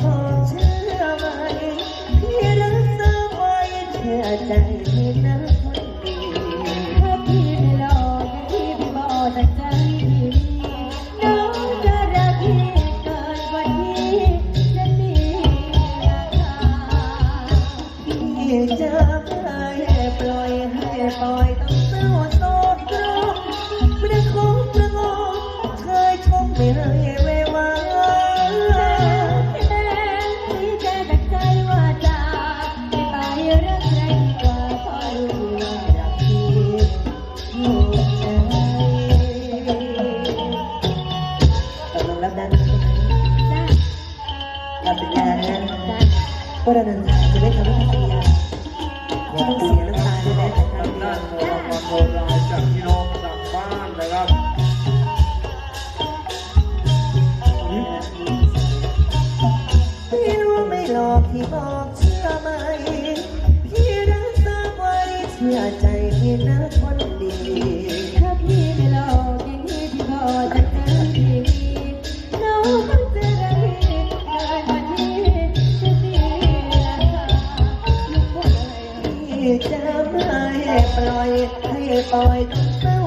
เธอเชื่อไหมที่รักเธอไว้เอใจ การเป็นงานนะว่าเราเดินทางจะได้ทำให้ภรรยาต้องเสียน้ำตาด้วยนะ จะไม่ปล่อยให้ปล่อย